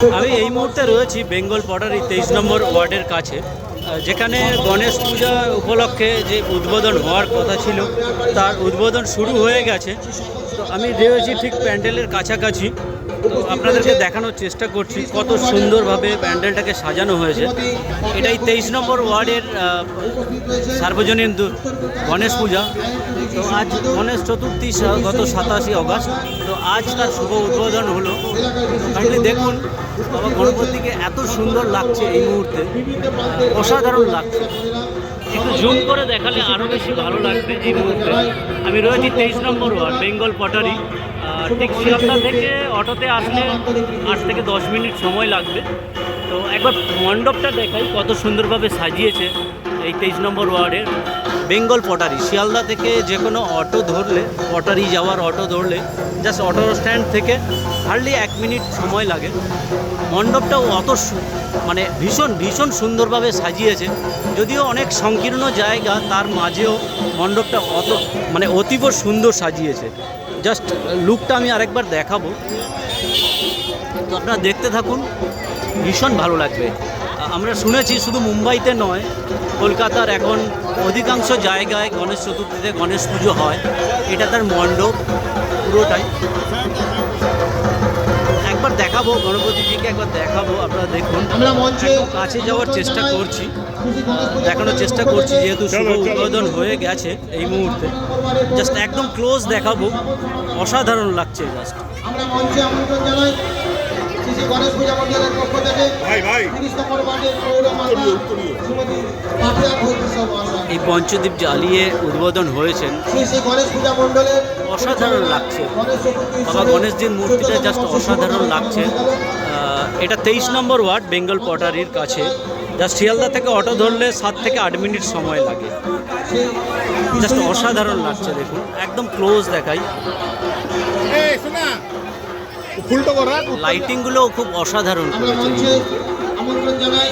আমি এই মুহূর্তে রয়েছি বেঙ্গল পটারি তেইশ নম্বর ওয়ার্ডের কাছে যেখানে গণেশ পূজা উপলক্ষে যে উদ্বোধন হওয়ার কথা ছিল, তার উদ্বোধন শুরু হয়ে গেছে। তো আমি রয়েছি ঠিক প্যান্ডেলের কাছাকাছি। তো আপনাদেরকে দেখানোর চেষ্টা করছি কত সুন্দরভাবে প্যান্ডেলটাকে সাজানো হয়েছে। এটাই তেইশ নম্বর ওয়ার্ডের সার্বজনীন গণেশ পূজা। তো আজ গণেশ চতুর্থী গত সাতাশি অগস্ট। তো আজ তার শুভ উদ্বোধন হলো। কাইন্ডলি দেখুন, বাবা গণপতিকে এত সুন্দর লাগছে এই মুহূর্তে। অসাধারণ লাগছে। একটু জুম করে দেখালে আরও বেশি ভালো লাগবে এই মুহূর্তে। আমি রয়েছি তেইশ নম্বর ওয়ার্ড, বেঙ্গল পটারি। ঠিক শিয়ালদা থেকে অটোতে আসলে আট থেকে দশ মিনিট সময় লাগবে। তো একবার মণ্ডপটা দেখাই কত সুন্দরভাবে সাজিয়েছে এই তেইশ নম্বর ওয়ার্ডের। বেঙ্গল পটারি, শিয়ালদা থেকে যে কোনো অটো ধরলে, পটারি যাওয়ার অটো ধরলে জাস্ট অটো স্ট্যান্ড থেকে হার্ডলি এক মিনিট সময় লাগে। মণ্ডপটাও অত মানে ভীষণ ভীষণ সুন্দরভাবে সাজিয়েছে। যদিও অনেক সংকীর্ণ জায়গা, তার মাঝেও মণ্ডপটা অত মানে অতীব সুন্দর সাজিয়েছে। জাস্ট লুকটা আমি আরেকবার দেখাবো। তো আপনারা দেখতে থাকুন, ভীষণ ভালো লাগবে। আমরা শুনেছি শুধু মুম্বাইতে নয়, কলকাতার এখন অধিকাংশ জায়গায় গণেশ চতুর্থীতে গণেশ পুজো হয়। এটা তার মণ্ডপ, পুরোটাই। দেখাবো গণপতিজিকে একবার দেখাবো আপনারা দেখুন। আমরা মঞ্চে কাছে যাওয়ার চেষ্টা করছি। দেখানোর চেষ্টা করছি যেহেতু শুভ উদ্বোধন হয়ে গেছে এই মুহূর্তে। জাস্ট একদম ক্লোজ দেখাবো। অসাধারণ লাগছে জাস্ট। আমরা মঞ্চে আমন্ত্রণ জানাই শ্রী গণেশ পূজা পক্ষ থেকে এই পঞ্চদ্বীপ জ্বালিয়ে উদ্বোধন হয়েছেন। অসাধারণ লাগছে। বাবা গণেশজির মূর্তিটা জাস্ট অসাধারণ লাগছে। এটা তেইশ নম্বর ওয়ার্ড বেঙ্গল পটারির কাছে। জাস্ট শিয়ালদা থেকে অটো ধরলে সাত থেকে আট মিনিট সময় লাগে। জাস্ট অসাধারণ লাগছে দেখুন। একদম ক্লোজ দেখাই। লাইটিংগুলোও খুব অসাধারণ করেছে আমন্ত্রণ জানাই।